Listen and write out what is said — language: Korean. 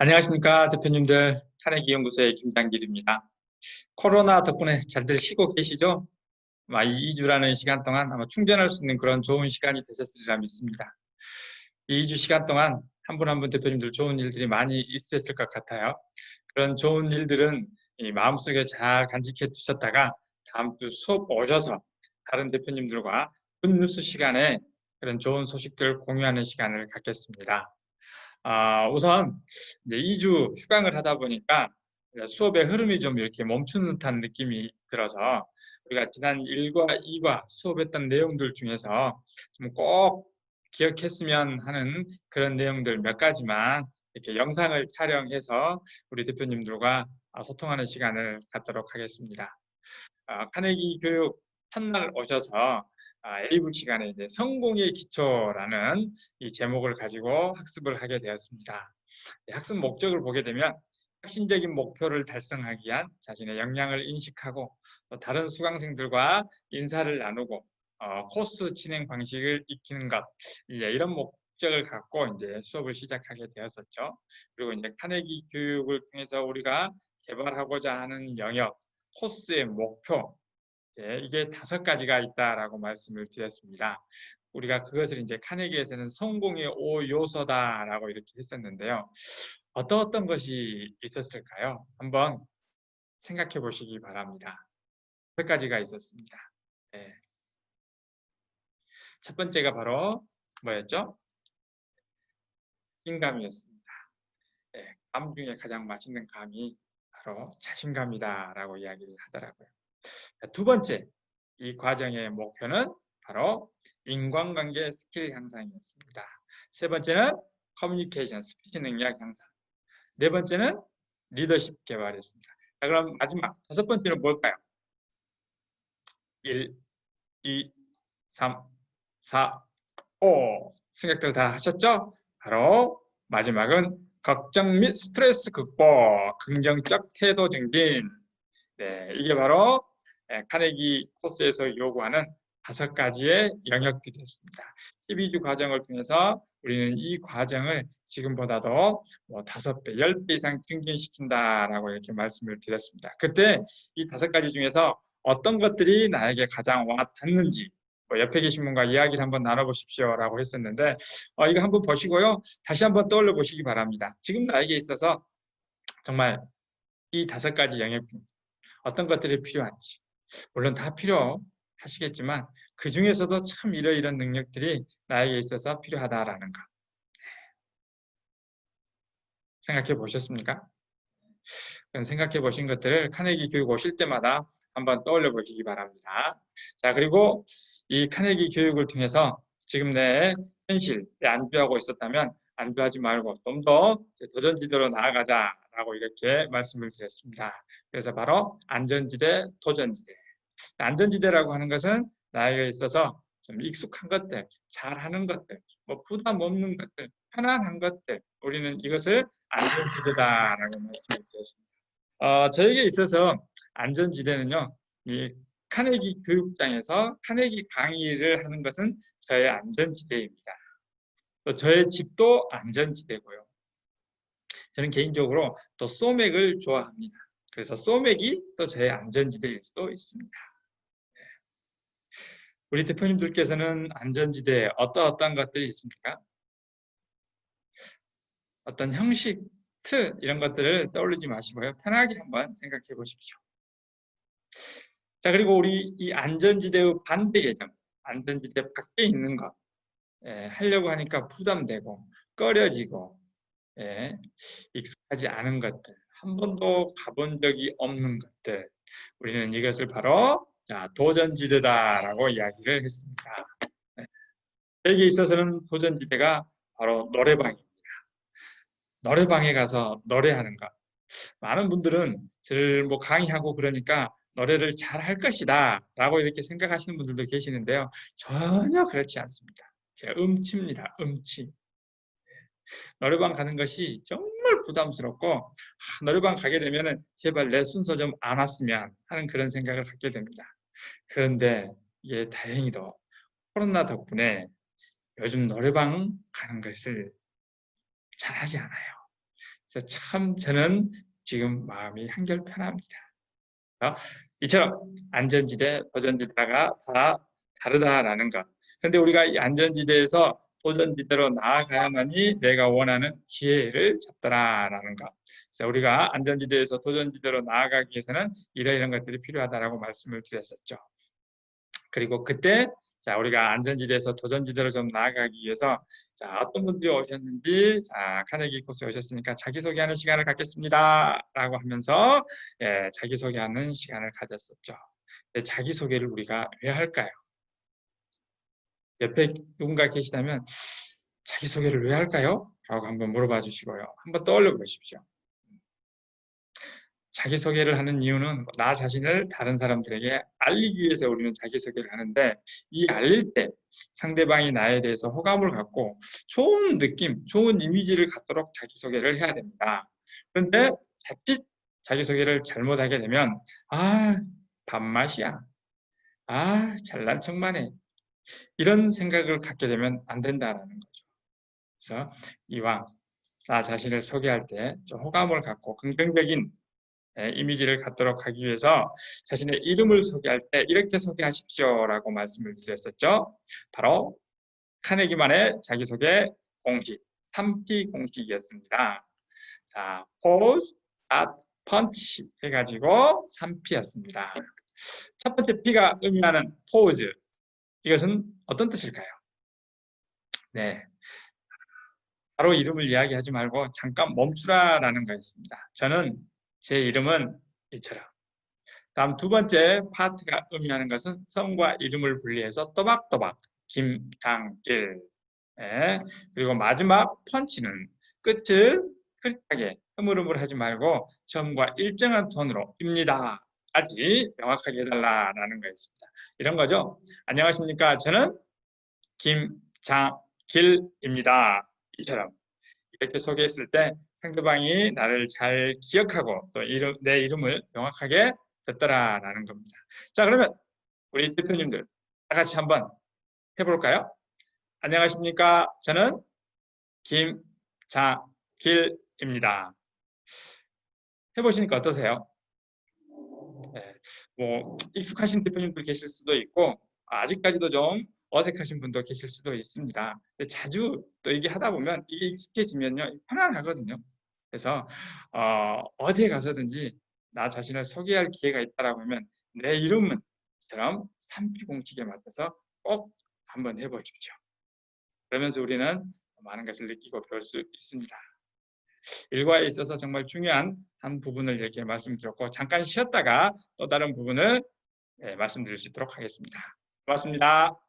안녕하십니까 대표님들 카네기 연구소의 김장길입니다. 코로나 덕분에 잘들 쉬고 계시죠? 아마 이 2주라는 시간 동안 아마 충전할 수 있는 그런 좋은 시간이 되셨으리라 믿습니다. 이 2주 시간 동안 한분 한 분 대표님들 좋은 일들이 많이 있었을 것 같아요. 그런 좋은 일들은 마음속에 잘 간직해 두셨다가 다음 주 수업 오셔서 다른 대표님들과 굿뉴스 시간에 그런 좋은 소식들 공유하는 시간을 갖겠습니다. 아, 우선 이제 2주 휴강을 하다 보니까 수업의 흐름이 좀 이렇게 멈춘 듯한 느낌이 들어서 우리가 지난 1과 2과 수업했던 내용들 중에서 좀 꼭 기억했으면 하는 그런 내용들 몇 가지만 이렇게 영상을 촬영해서 우리 대표님들과 소통하는 시간을 갖도록 하겠습니다. 아, 카네기 교육 첫날 오셔서 아, A부 시간에 이제 성공의 기초라는 이 제목을 가지고 학습을 하게 되었습니다. 학습 목적을 보게 되면 혁신적인 목표를 달성하기 위한 자신의 역량을 인식하고 또 다른 수강생들과 인사를 나누고 어, 코스 진행 방식을 익히는 것 예, 이런 목적을 갖고 이제 수업을 시작하게 되었었죠. 그리고 이제 카네기 교육을 통해서 우리가 개발하고자 하는 영역 코스의 목표 예, 이게 다섯 가지가 있다라고 말씀을 드렸습니다. 우리가 그것을 이제 카네기에서는 성공의 오 요소다라고 이렇게 했었는데요. 어떤 어떤 것이 있었을까요? 한번 생각해 보시기 바랍니다. 몇 가지가 있었습니다. 네. 첫 번째가 바로 뭐였죠? 자신감이었습니다. 네, 감 중에 가장 맛있는 감이 바로 자신감이다라고 이야기를 하더라고요. 두 번째, 이 과정의 목표는 바로 인간관계 스킬 향상이었습니다. 세 번째는 커뮤니케이션, 스피치 능력 향상. 네 번째는 리더십 개발이었습니다. 자, 그럼 마지막 다섯 번째는 뭘까요? 1, 2, 3, 4, 5. 생각들 다 하셨죠? 바로 마지막은 걱정 및 스트레스 극복, 긍정적 태도 증진. 네, 이게 바로 예, 카네기 코스에서 요구하는 다섯 가지의 영역들이었습니다. 12주 과정을 통해서 우리는 이 과정을 지금보다도 뭐 다섯 배, 열배 이상 증진시킨다라고 이렇게 말씀을 드렸습니다. 그때 이 다섯 가지 중에서 어떤 것들이 나에게 가장 와 닿는지 뭐 옆에 계신 분과 이야기를 한번 나눠보십시오라고 했었는데 어, 이거 한번 보시고요. 다시 한번 떠올려 보시기 바랍니다. 지금 나에게 있어서 정말 이 다섯 가지 영역 중 어떤 것들이 필요한지 물론 다 필요하시겠지만 그 중에서도 참 이러이런 능력들이 나에게 있어서 필요하다라는 것. 생각해 보셨습니까? 생각해 보신 것들을 카네기 교육 오실 때마다 한번 떠올려 보시기 바랍니다. 자, 그리고 이 카네기 교육을 통해서 지금 내 현실에 안주하고 있었다면 안주하지 말고 좀 더 도전지대로 나아가자라고 이렇게 말씀을 드렸습니다. 그래서 바로 안전지대, 도전지대. 안전지대라고 하는 것은 나에게 있어서 좀 익숙한 것들, 잘하는 것들, 뭐 부담 없는 것들, 편안한 것들, 우리는 이것을 안전지대다라고 말씀을 드렸습니다. 어, 저에게 있어서 안전지대는요, 이 카네기 교육장에서 카네기 강의를 하는 것은 저의 안전지대입니다. 또 저의 집도 안전지대고요. 저는 개인적으로 또 소맥을 좋아합니다. 그래서 소맥이 또 저의 안전지대일 수도 있습니다. 네. 우리 대표님들께서는 안전지대에 어떤 어떤 것들이 있습니까? 어떤 형식, 틀 이런 것들을 떠올리지 마시고요. 편하게 한번 생각해 보십시오. 자 그리고 우리 이 안전지대의 반대 계정, 안전지대 밖에 있는 것 예, 하려고 하니까 부담되고 꺼려지고 예, 익숙하지 않은 것들 한 번도 가본 적이 없는 것들 우리는 이것을 바로 자, 도전지대다라고 이야기를 했습니다. 네. 있어서는 도전지대가 바로 노래방입니다. 노래방에 가서 노래하는 것. 많은 분들은 저를 뭐 강의하고 그러니까 노래를 잘 할 것이다 라고 이렇게 생각하시는 분들도 계시는데요. 전혀 그렇지 않습니다. 제가 음치입니다. 음치. 노래방 가는 것이 정말 부담스럽고 아, 노래방 가게 되면 제발 내 순서 좀 안 왔으면 하는 그런 생각을 갖게 됩니다. 그런데 이게 다행히도 코로나 덕분에 요즘 노래방 가는 것을 잘 하지 않아요. 그래서 참 저는 지금 마음이 한결 편합니다. 어? 이처럼 안전지대, 도전지대가 다 다르다라는 것. 그런데 우리가 이 안전지대에서 도전지대로 나아가야만이 내가 원하는 기회를 잡더라라는 것. 그래서 우리가 안전지대에서 도전지대로 나아가기 위해서는 이러이런 것들이 필요하다라고 말씀을 드렸었죠. 그리고 그때 자 우리가 안전지대에서 도전지대로 좀 나아가기 위해서 자 어떤 분들이 오셨는지 자 카네기 코스에 오셨으니까 자기소개하는 시간을 갖겠습니다라고 하면서 예, 자기소개하는 시간을 가졌었죠. 자기소개를 우리가 왜 할까요? 옆에 누군가 계시다면 자기소개를 왜 할까요? 라고 한번 물어봐 주시고요. 한번 떠올려 보십시오. 자기소개를 하는 이유는 나 자신을 다른 사람들에게 알리기 위해서 우리는 자기소개를 하는데 이 알릴 때 상대방이 나에 대해서 호감을 갖고 좋은 느낌, 좋은 이미지를 갖도록 자기소개를 해야 됩니다. 그런데 자칫 자기소개를 잘못하게 되면 아, 밥맛이야. 아, 잘난 척만 해. 이런 생각을 갖게 되면 안 된다라는 거죠. 그래서 이왕 나 자신을 소개할 때 좀 호감을 갖고 긍정적인 예, 이미지를 갖도록 하기 위해서 자신의 이름을 소개할 때 이렇게 소개하십시오라고 말씀을 드렸었죠. 바로 카네기만의 자기소개 공식, 3P 공식이었습니다. 자, pose, at, punch 해가지고 3P였습니다. 첫 번째 P가 의미하는 pose, 이것은 어떤 뜻일까요? 네. 바로 이름을 이야기하지 말고 잠깐 멈추라라는 거였습니다. 저는 제 이름은 이처럼. 다음 두 번째 파트가 의미하는 것은 성과 이름을 분리해서 또박또박 김장길. 예. 그리고 마지막 펀치는 끝을 흐릿하게 흐물흐물하지 말고 처음과 일정한 톤으로 입니다. 까지 명확하게 해달라는 거였습니다. 이런 거죠. 안녕하십니까. 저는 김장길입니다. 이처럼 이렇게 소개했을 때 상대방이 나를 잘 기억하고 또 이름, 내 이름을 명확하게 듣더라라는 겁니다. 자 그러면 우리 대표님들 다 같이 한번 해볼까요? 안녕하십니까? 저는 김장길입니다. 해보시니까 어떠세요? 네, 뭐 익숙하신 대표님들 계실 수도 있고 아직까지도 좀 어색하신 분도 계실 수도 있습니다. 자주 또 이게 하다 보면 이게 익숙해지면요 편안하거든요. 그래서 어, 어디에 가서든지 나 자신을 소개할 기회가 있다라고 하면 내 이름은 이처럼 삼피 공식에 맞춰서 꼭 한번 해보십시오. 그러면서 우리는 많은 것을 느끼고 배울 수 있습니다. 일과에 있어서 정말 중요한 한 부분을 이렇게 말씀드렸고 잠깐 쉬었다가 또 다른 부분을 네, 말씀드릴 수 있도록 하겠습니다. 고맙습니다.